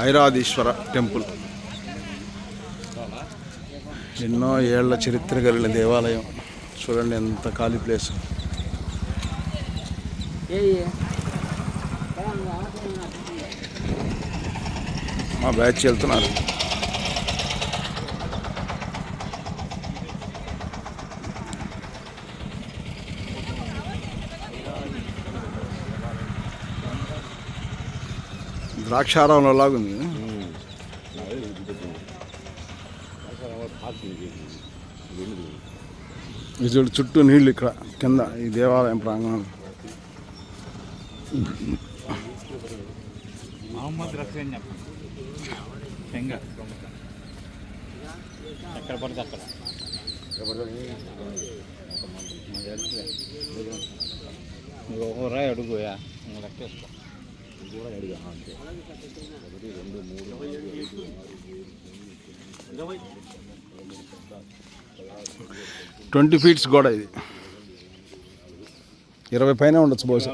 ఐరాధీశ్వర temple. ఎన్నో ఏళ్ళ చరిత్ర కలిగిన దేవాలయం. చూడండి ఎంత ఖాళీ ప్లేస్. మా బ్యాచ్ వెళ్తున్నారు. ద్రాక్షారామంలో లాగుంది ఇది చుట్టూ నీళ్ళు ఇక్కడ కింద ఈ దేవాలయం ప్రాంగణం. మహమ్మద్ రఫీ చెప్పండి. తెంగ ఎక్కడ పడితే అక్కడ. నువ్వు ఒక రాయి అడుగుయా నువ్వు లెక్కేసుకో కూడా అడిగా అంతే ఒకటి రెండు మూడు ట్వంటీ ఫీట్స్ గోడ ఇది. ఇరవై పైన ఉండొచ్చు బహుశా.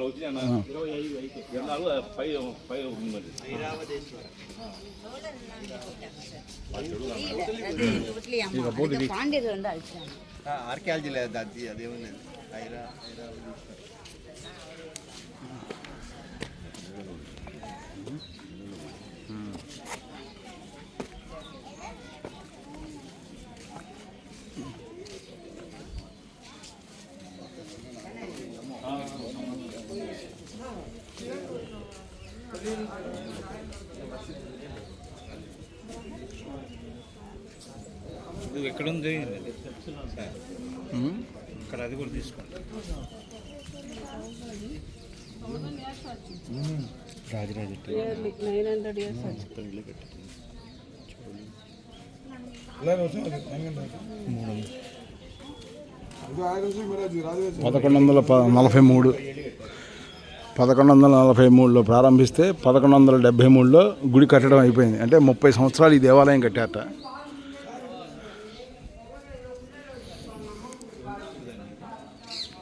ఆర్కియాలజీ లేదు అది అదేమీ లేదు ఐరా ఇది ఎక్కడ ఉంది సార్ ఉమ్. ఇక్కడ అది కూడా తీసుకోండి రాజరాజ నైన్ హండ్రెడ్ ఇయర్స్ పదకొండు వందల నలభై మూడు. పదకొండు వందల నలభై మూడులో ప్రారంభిస్తే పదకొండు వందల డెబ్భై మూడులో గుడి కట్టడం అయిపోయింది. అంటే ముప్పై సంవత్సరాలు ఈ దేవాలయం కట్టారట.